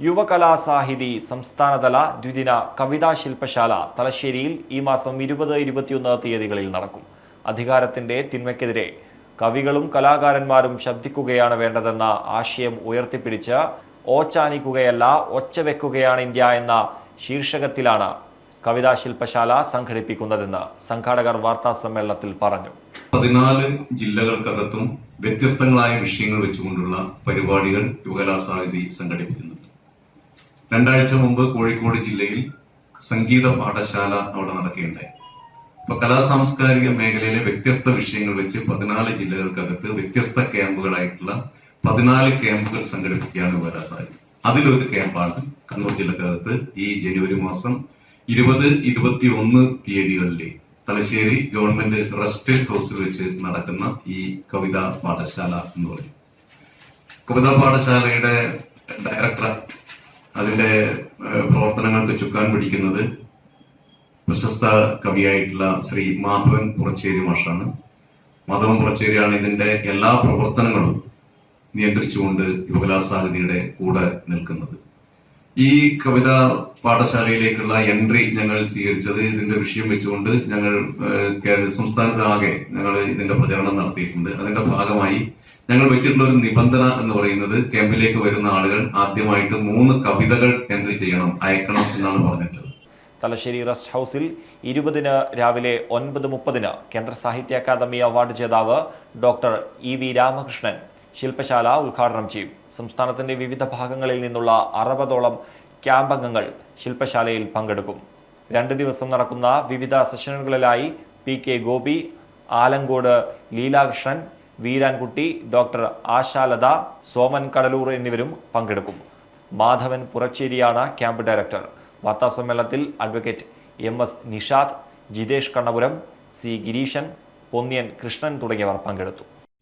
യുവകലാസാഹിതി സംസ്ഥാനതല ദ്വിദിന കവിതാ ശില്പശാല തലശ്ശേരിയിൽ ഈ മാസം ഇരുപത് ഇരുപത്തിയൊന്ന് തീയതികളിൽ നടക്കും. അധികാരത്തിന്റെ തിന്മയ്ക്കെതിരെ കവികളും കലാകാരന്മാരും ശബ്ദിക്കുകയാണ് വേണ്ടതെന്ന ആശയം ഉയർത്തിപ്പിടിച്ച് ഓച്ചാനിക്കുകയല്ല ഒച്ച വെക്കുകയാണ് ഇന്ത്യ എന്ന ശീർഷകത്തിലാണ് കവിതാ ശില്പശാല സംഘടിപ്പിക്കുന്നതെന്ന് സംഘാടകർ വാർത്താ സമ്മേളനത്തിൽ പറഞ്ഞു. പതിനാല് ജില്ലകൾക്കകത്തും വ്യത്യസ്തങ്ങളായ വിഷയങ്ങൾ വെച്ചുകൊണ്ടുള്ള പരിപാടികൾ യുവകലാസാഹിതി സംഘടിപ്പിക്കുന്നുണ്ട് രണ്ടാഴ്ച മുമ്പ് കോഴിക്കോട് ജില്ലയിൽ സംഗീത പാഠശാല അവിടെ നടക്കുകയുണ്ടായി. അപ്പൊ കലാ സാംസ്കാരിക മേഖലയിലെ വ്യത്യസ്ത വിഷയങ്ങൾ വെച്ച് പതിനാല് ജില്ലകൾക്കകത്ത് വ്യത്യസ്ത ക്യാമ്പുകളായിട്ടുള്ള പതിനാല് ക്യാമ്പുകൾ സംഘടിപ്പിക്കുകയാണ് യുവകലാസാഹിതി അതിലൊരു ക്യാമ്പാണ് കണ്ണൂർ ജില്ലക്കകത്ത് ഈ ജനുവരി മാസം ഇരുപത് ഇരുപത്തി ഒന്ന് തീയതികളിലെ തലശ്ശേരി ഗവൺമെന്റ് റെസ്റ്റ് ഹൗസിൽ വെച്ച് നടക്കുന്ന ഈ കവിതാ പാഠശാല എന്ന് പറയും. കവിതാ പാഠശാലയുടെ ഡയറക്ടർ അതിന്റെ പ്രവർത്തനങ്ങൾക്ക് ചുക്കാൻ പിടിക്കുന്നത് പ്രശസ്ത കവിയായിട്ടുള്ള ശ്രീ മാധവൻ പുറച്ചേരി മാഷാണ്. മാധവൻ പുറച്ചേരിയാണ് ഇതിന്റെ എല്ലാ പ്രവർത്തനങ്ങളും നിയന്ത്രിച്ചുകൊണ്ട് യുവകലാസാഹിതിയുടെ കൂടെ നിൽക്കുന്നത്. ഈ കവിതാ പാഠശാലയിലേക്കുള്ള എൻട്രി ഞങ്ങൾ സ്വീകരിച്ചത് ഇതിന്റെ വിഷയം വെച്ചുകൊണ്ട് ഞങ്ങൾ സംസ്ഥാനത്താകെ ഞങ്ങൾ ഇതിന്റെ പ്രചരണം നടത്തിയിട്ടുണ്ട്. അതിന്റെ ഭാഗമായി ഞങ്ങൾ വെച്ചിട്ടുള്ള ഒരു നിബന്ധന എന്ന് പറയുന്നത് ക്യാമ്പിലേക്ക് വരുന്ന ആളുകൾ ആദ്യമായിട്ട് മൂന്ന് കവിതകൾ എൻട്രി ചെയ്യണം അയക്കണം എന്നാണ് പറഞ്ഞിട്ടുള്ളത്. തലശ്ശേരി റെസ്റ്റ് ഹൗസിൽ ഇരുപതിന് രാവിലെ ഒൻപത് മുപ്പതിന് കേന്ദ്ര സാഹിത്യ അക്കാദമി അവാർഡ് ജേതാവ് ഡോക്ടർ ഇ വി രാമകൃഷ്ണൻ ശില്പശാല ഉദ്ഘാടനം ചെയ്യും. സംസ്ഥാനത്തിന്റെ വിവിധ ഭാഗങ്ങളിൽ നിന്നുള്ള അറുപതോളം ക്യാമ്പ് അംഗങ്ങൾ ശില്പശാലയിൽ പങ്കെടുക്കും. രണ്ട് ദിവസം നടക്കുന്ന വിവിധ സെഷനുകളിലായി P K Gopi Alankode Leelakrishnan Veerankutty doctor Ashalatha Soman Kadalur എന്നിവരും പങ്കെടുക്കും. മാധവൻ പുറച്ചേരിയാണ് ക്യാമ്പ് ഡയറക്ടർ. വാർത്താസമ്മേളനത്തിൽ advocate M S Nishad Jithesh Kannapuram C Gireesan Ponniyan Krishnan തുടങ്ങിയവർ പങ്കെടുത്തു.